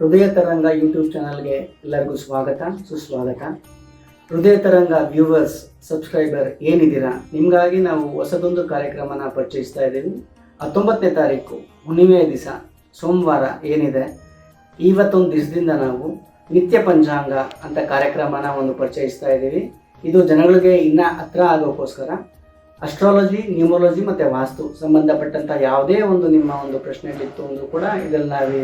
ಹೃದಯ ತರಂಗ ಯೂಟ್ಯೂಬ್ ಚಾನಲ್ಗೆ ಎಲ್ಲರಿಗೂ ಸ್ವಾಗತ, ಸುಸ್ವಾಗತ. ಹೃದಯ ತರಂಗ ವ್ಯೂವರ್ಸ್ ಸಬ್ಸ್ಕ್ರೈಬರ್ ಏನಿದ್ದೀರಾ? ನಿಮಗಾಗಿ ನಾವು ಹೊಸದೊಂದು ಕಾರ್ಯಕ್ರಮನ ಪರಿಚಯಿಸ್ತಾ ಇದ್ದೀವಿ. ಹತ್ತೊಂಬತ್ತನೇ ತಾರೀಕು ಹುಣ್ಣಿಮೆಯ ದಿವಸ, ಸೋಮವಾರ ಏನಿದೆ? ಇವತ್ತೊಂದು ದಿವಸದಿಂದ ನಾವು ನಿತ್ಯ ಪಂಚಾಂಗ ಅಂತ ಕಾರ್ಯಕ್ರಮನ ಒಂದು ಪರಿಚಯಿಸ್ತಾ ಇದ್ದೀವಿ. ಇದು ಜನಗಳಿಗೆ ಇನ್ನೂ ಹತ್ರ ಆಗೋಕ್ಕೋಸ್ಕರ ಅಸ್ಟ್ರಾಲಜಿ ನ್ಯೂಮರಾಲಜಿ ಮತ್ತು ವಾಸ್ತು ಸಂಬಂಧಪಟ್ಟಂಥ ಯಾವುದೇ ಒಂದು ನಿಮ್ಮ ಒಂದು ಪ್ರಶ್ನೆಗಳಿತ್ತು ಅಂದರೂ ಕೂಡ ಇದರಲ್ಲಿ ನಾವು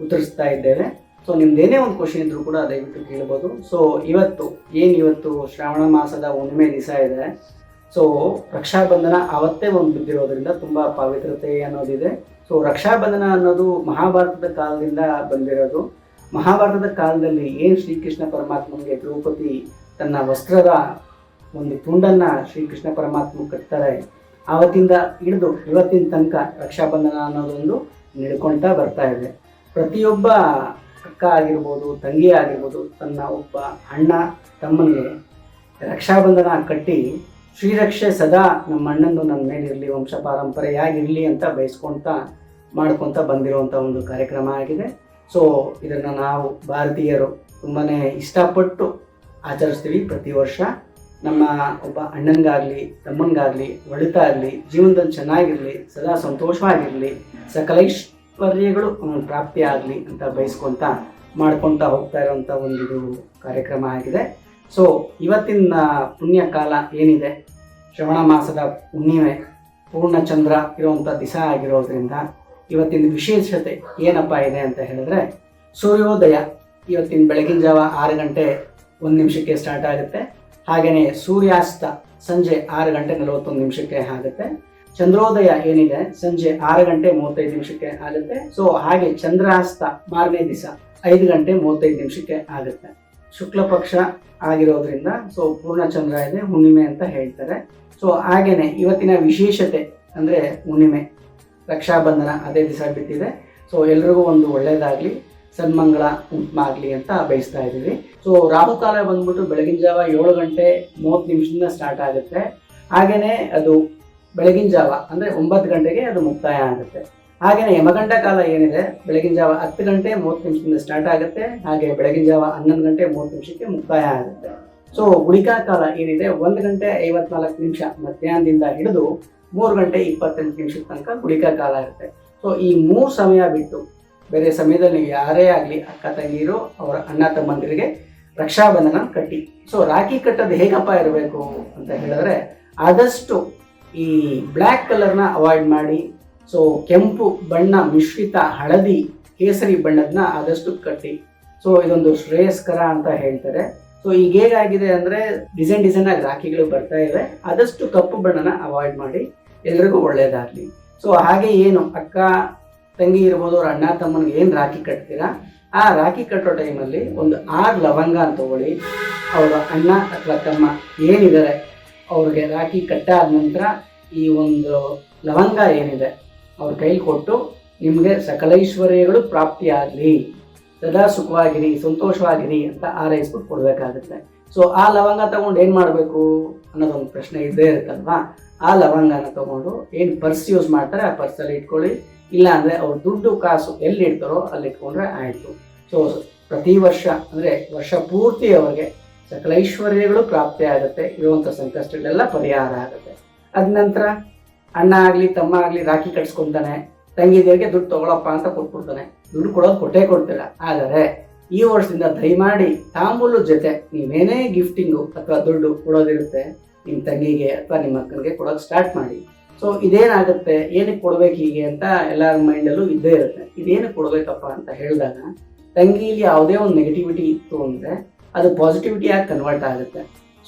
ಉತ್ತರಿಸ್ತಾ ಇದ್ದೇವೆ ಸೊ ನಿಮ್ದೇನೇ ಒಂದು ಕ್ವಶನ್ ಇದ್ರೂ ಕೂಡ ದಯವಿಟ್ಟು ಕೇಳ್ಬೋದು. ಸೊ ಇವತ್ತು, ಏನು ಇವತ್ತು ಶ್ರಾವಣ ಮಾಸದ ಹುಣ್ಣಿಮೆ ದಿವಸ ಇದೆ. ಸೊ ರಕ್ಷಾಬಂಧನ ಆವತ್ತೇ ಒಂದು ಬಿದ್ದಿರೋದ್ರಿಂದ ತುಂಬ ಪವಿತ್ರತೆ ಅನ್ನೋದಿದೆ. ಸೊ ರಕ್ಷಾಬಂಧನ ಅನ್ನೋದು ಮಹಾಭಾರತದ ಕಾಲದಿಂದ ಬಂದಿರೋದು. ಮಹಾಭಾರತದ ಕಾಲದಲ್ಲಿ ಏನು ಶ್ರೀಕೃಷ್ಣ ಪರಮಾತ್ಮನಿಗೆ ದ್ರೌಪದಿ ತನ್ನ ವಸ್ತ್ರದ ಒಂದು ತುಂಡನ್ನು ಶ್ರೀಕೃಷ್ಣ ಪರಮಾತ್ಮ ಕಟ್ತಾರೆ. ಆವತ್ತಿಂದ ಹಿಡಿದು ಇವತ್ತಿನ ತನಕ ರಕ್ಷಾಬಂಧನ ಅನ್ನೋದೊಂದು ನಡ್ಕೊಳ್ತಾ ಬರ್ತಾ ಇದೆ. ಪ್ರತಿಯೊಬ್ಬ ಅಕ್ಕ ಆಗಿರ್ಬೋದು, ತಂಗಿ ಆಗಿರ್ಬೋದು, ತನ್ನ ಒಬ್ಬ ಅಣ್ಣ, ತಮ್ಮನಿಗೆ ರಕ್ಷಾಬಂಧನ ಕಟ್ಟಿ ಶ್ರೀರಕ್ಷೆ ಸದಾ ನಮ್ಮ ಅಣ್ಣಂದು ನನ್ನ ಮೇಲಿರಲಿ ವಂಶ ಪಾರಂಪರೆಯಾಗಿರಲಿ ಅಂತ ಬಯಸ್ಕೊಳ್ತಾ ಮಾಡ್ಕೊತ ಬಂದಿರುವಂಥ ಒಂದು ಕಾರ್ಯಕ್ರಮ ಆಗಿದೆ. ಸೊ ಇದನ್ನು ನಾವು ಭಾರತೀಯರು ತುಂಬಾ ಇಷ್ಟಪಟ್ಟು ಆಚರಿಸ್ತೀವಿ ಪ್ರತಿ ವರ್ಷ. ನಮ್ಮ ಒಬ್ಬ ಅಣ್ಣನಿಗಾಗಲಿ ತಮ್ಮನಿಗಾಗಲಿ ಒಳಿತಾಗಲಿ, ಜೀವನದಲ್ಲಿ ಚೆನ್ನಾಗಿರಲಿ, ಸದಾ ಸಂತೋಷವಾಗಿರಲಿ ಸಕಲೈಶ್ವರ್ಯಗಳು ಪ್ರಾಪ್ತಿ ಆಗಲಿ ಅಂತ ಬಯಸ್ಕೊಂತ ಮಾಡ್ಕೊತಾ ಹೋಗ್ತಾ ಇರೋವಂಥ ಒಂದು ಕಾರ್ಯಕ್ರಮ ಆಗಿದೆ. ಸೊ ಇವತ್ತಿನ ಪುಣ್ಯ ಕಾಲ ಏನಿದೆ? ಶ್ರವಣ ಮಾಸದ ಹುಣ್ಣಿಮೆ, ಪೂರ್ಣ ಚಂದ್ರ ಇರುವಂಥ ದಿಸ ಆಗಿರೋದ್ರಿಂದ ಇವತ್ತಿನ ವಿಶೇಷತೆ ಏನಪ್ಪ ಇದೆ ಅಂತ ಹೇಳಿದ್ರೆ, ಸೂರ್ಯೋದಯ ಇವತ್ತಿನ ಬೆಳಗಿನ ಜಾವ ಆರು ಗಂಟೆ ಒಂದು ನಿಮಿಷಕ್ಕೆ ಸ್ಟಾರ್ಟ್ ಆಗುತ್ತೆ. ಹಾಗೆಯೇ ಸೂರ್ಯಾಸ್ತ ಸಂಜೆ ಆರು ಗಂಟೆ ನಲವತ್ತೊಂದು ನಿಮಿಷಕ್ಕೆ ಆಗುತ್ತೆ. ಚಂದ್ರೋದಯ ಏನಿದೆ? ಸಂಜೆ ಆರು ಗಂಟೆ ಮೂವತ್ತೈದು ನಿಮಿಷಕ್ಕೆ ಆಗುತ್ತೆ. ಸೊ ಹಾಗೆ ಚಂದ್ರಾಸ್ತ ಮಾರನೇ ದಿವಸ ಐದು ಗಂಟೆ ಮೂವತ್ತೈದು ನಿಮಿಷಕ್ಕೆ ಆಗುತ್ತೆ. ಶುಕ್ಲ ಪಕ್ಷ ಆಗಿರೋದ್ರಿಂದ ಸೊ ಪೂರ್ಣ ಚಂದ್ರ ಇದೆ, ಹುಣ್ಣಿಮೆ ಅಂತ ಹೇಳ್ತಾರೆ. ಸೊ ಹಾಗೇನೆ ಇವತ್ತಿನ ವಿಶೇಷತೆ ಅಂದರೆ ಹುಣ್ಣಿಮೆ, ರಕ್ಷಾಬಂಧನ ಅದೇ ದಿವಸ ಬಿಟ್ಟಿದೆ. ಸೊ ಎಲ್ರಿಗೂ ಒಂದು ಒಳ್ಳೆಯದಾಗಲಿ ಸನ್ಮಂಗಳ ಆಗಲಿ ಅಂತ ಬಯಸ್ತಾ ಇದ್ದೀವಿ. ಸೊ ರಾಹುಕಾಲ ಬಂದ್ಬಿಟ್ಟು ಬೆಳಗಿನ ಜಾವ ಏಳು ಗಂಟೆ ಮೂವತ್ತು ನಿಮಿಷದಿಂದ ಸ್ಟಾರ್ಟ್ ಆಗುತ್ತೆ. ಹಾಗೆಯೇ ಅದು ಬೆಳಗಿನ ಜಾವ, ಅಂದರೆ ಒಂಬತ್ತು ಗಂಟೆಗೆ ಅದು ಮುಕ್ತಾಯ ಆಗುತ್ತೆ. ಹಾಗೆಯೇ ಯಮಗಂಡ ಕಾಲ ಏನಿದೆ, ಬೆಳಗಿನ ಜಾವ ಹತ್ತು ಗಂಟೆ ಮೂವತ್ತು ನಿಮಿಷದಿಂದ ಸ್ಟಾರ್ಟ್ ಆಗುತ್ತೆ, ಹಾಗೆ ಬೆಳಗಿನ ಜಾವ ಹನ್ನೊಂದು ಗಂಟೆ ಮೂವತ್ತು ನಿಮಿಷಕ್ಕೆ ಮುಕ್ತಾಯ ಆಗುತ್ತೆ. ಸೊ ಗುಳಿಕಾ ಕಾಲ ಏನಿದೆ, ಒಂದು ಗಂಟೆ ಐವತ್ನಾಲ್ಕು ನಿಮಿಷ ಮಧ್ಯಾಹ್ನದಿಂದ ಹಿಡಿದು ಮೂರು ಗಂಟೆ ಇಪ್ಪತ್ತೆಂಟು ನಿಮಿಷದ ತನಕ ಗುಳಿಕಾ ಕಾಲ ಇರುತ್ತೆ. ಸೊ ಈ ಮೂರು ಸಮಯ ಬಿಟ್ಟು ಬೇರೆ ಸಮಯದಲ್ಲಿ ಯಾರೇ ಆಗಲಿ ಅಕ್ಕ ತಂಗಿರು, ಅವರ ಅಣ್ಣ ತಮ್ಮಂದಿರಿಗೆ ರಕ್ಷಾಬಂಧನ ಕಟ್ಟಿ. ಸೊ ರಾಖಿ ಕಟ್ಟೋದು ಹೇಗಪ್ಪ ಇರಬೇಕು ಅಂತ ಹೇಳಿದ್ರೆ, ಆದಷ್ಟು ಈ ಬ್ಲ್ಯಾಕ್ ಕಲರ್ನ ಅವಾಯ್ಡ್ ಮಾಡಿ. ಸೊ ಕೆಂಪು ಬಣ್ಣ ಮಿಶ್ರಿತ ಹಳದಿ ಕೇಸರಿ ಬಣ್ಣದನ್ನ ಆದಷ್ಟು ಕಟ್ಟಿ. ಸೊ ಇದೊಂದು ಶ್ರೇಯಸ್ಕರ ಅಂತ ಹೇಳ್ತಾರೆ. ಸೊ ಈಗ ಹೇಗಾಗಿದೆ ಅಂದರೆ ಡಿಸೈನ್ ಡಿಸೈನ್ ಆಗಿ ರಾಖಿಗಳು ಬರ್ತಾ ಇವೆ. ಆದಷ್ಟು ಕಪ್ಪು ಬಣ್ಣನ ಅವಾಯ್ಡ್ ಮಾಡಿ. ಎಲ್ರಿಗೂ ಒಳ್ಳೆಯದಾಗಲಿ ಸೊ ಹಾಗೆ ಏನು ಅಕ್ಕ, ತಂಗಿ ಇರ್ಬೋದು ಅವ್ರ ಅಣ್ಣ, ತಮ್ಮನಿಗೆ ಏನು ರಾಖಿ ಕಟ್ತೀರಾ? ಆ ರಾಖಿ ಕಟ್ಟೋ ಟೈಮಲ್ಲಿ ಒಂದು ಆರು ಲವಂಗ ಅಂತ ತಗೊಳ್ಳಿ. ಅವರ ಅಣ್ಣ ಅಥವಾ ತಮ್ಮ ಏನಿದ್ದಾರೆ ಅವ್ರಿಗೆ ರಾಖಿ ಕಟ್ಟಾದ ನಂತರ ಈ ಒಂದು ಲವಂಗ ಏನಿದೆ, ಅವ್ರ ಕೈಲಿ ಕೊಟ್ಟು ನಿಮಗೆ ಸಕಲೈಶ್ವರ್ಯಗಳು ಪ್ರಾಪ್ತಿಯಾಗಲಿ, ಸದಾ ಸುಖವಾಗಿರಿ, ಸಂತೋಷವಾಗಿರಿ ಅಂತ ಆರೈಸ್ಬಿಟ್ಟು ಕೊಡಬೇಕಾಗುತ್ತೆ. ಸೊ ಆ ಲವಂಗ ತಗೊಂಡು ಏನು ಮಾಡಬೇಕು ಅನ್ನೋದೊಂದು ಪ್ರಶ್ನೆ ಇದ್ದೇ ಇರುತ್ತಲ್ವಾ? ಆ ಲವಂಗನ ತಗೊಂಡು ಏನು ಪರ್ಸ್ ಯೂಸ್ ಮಾಡ್ತಾರೆ, ಆ ಪರ್ಸಲ್ಲಿ ಇಟ್ಕೊಳ್ಳಿ. ಇಲ್ಲ ಅಂದರೆ ಅವ್ರು ದುಡ್ಡು ಕಾಸು ಎಲ್ಲಿ ಇಡ್ತಾರೋ ಅಲ್ಲಿ ಇಟ್ಕೊಂಡ್ರೆ ಆಯಿತು. ಸೊ ಪ್ರತಿ ವರ್ಷ, ಅಂದರೆ ವರ್ಷ ಪೂರ್ತಿ ಅವರಿಗೆ ಸಕಲೈಶ್ವರ್ಯಗಳು ಪ್ರಾಪ್ತಿ ಆಗುತ್ತೆ ಇರುವಂಥ ಸಂಕಷ್ಟಗಳೆಲ್ಲ ಪರಿಹಾರ ಆಗುತ್ತೆ. ಅದ ನಂತರ ಅಣ್ಣ ಆಗಲಿ, ತಮ್ಮ ಆಗಲಿ ರಾಖಿ ಕಟ್ಸ್ಕೊತಾನೆ ತಂಗಿದಿಯರಿಗೆ ದುಡ್ಡು ತಗೊಳಪ್ಪ ಅಂತ ಕೊಟ್ಬಿಡ್ತಾನೆ. ದುಡ್ಡು ಕೊಡೋದು ಕೊಟ್ಟೇ ಕೊಡ್ತೀರ ಆದರೆ ಈ ವರ್ಷದಿಂದ ದಯಮಾಡಿ ತಾಂಬೂಲು ಜೊತೆ ನೀವೇನೇ ಗಿಫ್ಟಿಂಗು ಅಥವಾ ದುಡ್ಡು ಕೊಡೋದಿರುತ್ತೆ ನಿಮ್ಮ ತಂಗಿಗೆ ಅಥವಾ ನಿಮ್ಮ ಅಕ್ಕನಿಗೆ ಕೊಡೋಕೆ ಸ್ಟಾರ್ಟ್ ಮಾಡಿ. ಸೊ ಇದೇನಾಗುತ್ತೆ, ಏನಕ್ಕೆ ಕೊಡ್ಬೇಕು ಹೀಗೆ ಅಂತ ಎಲ್ಲರ ಮೈಂಡಲ್ಲೂ ಇದ್ದೇ ಇರುತ್ತೆ. ಇದೇನಕ್ಕೆ ಕೊಡಬೇಕಪ್ಪ ಅಂತ ಹೇಳಿದಾಗ, ತಂಗಿಲಿ ಯಾವುದೇ ಒಂದು ನೆಗೆಟಿವಿಟಿ ಇತ್ತು ಅಂದರೆ ಅದು ಪಾಸಿಟಿವಿಟಿಯಾಗಿ ಕನ್ವರ್ಟ್ ಆಗುತ್ತೆ.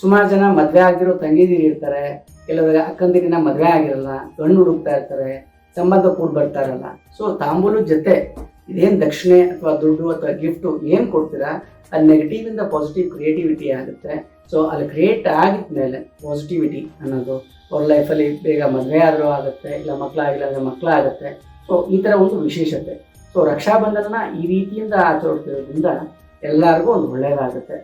ಸುಮಾರು ಜನ ಮದುವೆ ಆಗಿರೋ ತಂಗಿದಿರು ಇರ್ತಾರೆ ಕೆಲವರಿಗೆ ಅಕ್ಕಂದಿರಿನ ಮದುವೆ ಆಗಿರಲ್ಲ, ಗಂಡು ಹುಡುಕ್ತಾ ಇರ್ತಾರೆ, ಸಂಬಂಧ ಕೂಡ ಬರ್ತಾರಲ್ಲ ಸೊ ತಾಂಬೂಲು ಜೊತೆ ಇದೇನು ದಕ್ಷಿಣೆ ಅಥವಾ ದುಡ್ಡು ಅಥವಾ ಗಿಫ್ಟು ಏನು ಕೊಡ್ತೀರಾ, ಅದು ನೆಗೆಟಿವಿಂದ ಪಾಸಿಟಿವ್ ಕ್ರಿಯೇಟಿವಿಟಿ ಆಗುತ್ತೆ. ಸೊ ಅಲ್ಲಿ ಕ್ರಿಯೇಟ್ ಆಗಿದ್ಮೇಲೆ ಪಾಸಿಟಿವಿಟಿ ಅನ್ನೋದು ಅವ್ರ ಲೈಫಲ್ಲಿ ಬೇಗ ಮದುವೆ ಆದರೂ ಆಗುತ್ತೆ, ಇಲ್ಲ ಮಕ್ಕಳಾಗಿಲ್ಲ ಅಂದರೆ ಮಕ್ಕಳಾಗುತ್ತೆ ಸೊ ಈ ಥರ ಒಂದು ವಿಶೇಷತೆ. ಸೊ ರಕ್ಷಾಬಂಧನ ಈ ರೀತಿಯಿಂದ ಆಚರಿಸ್ತಿರೋದ್ರಿಂದ ಎಲ್ಲರಿಗೂ ಒಂದು ಒಳ್ಳೆಯದಾಗುತ್ತೆ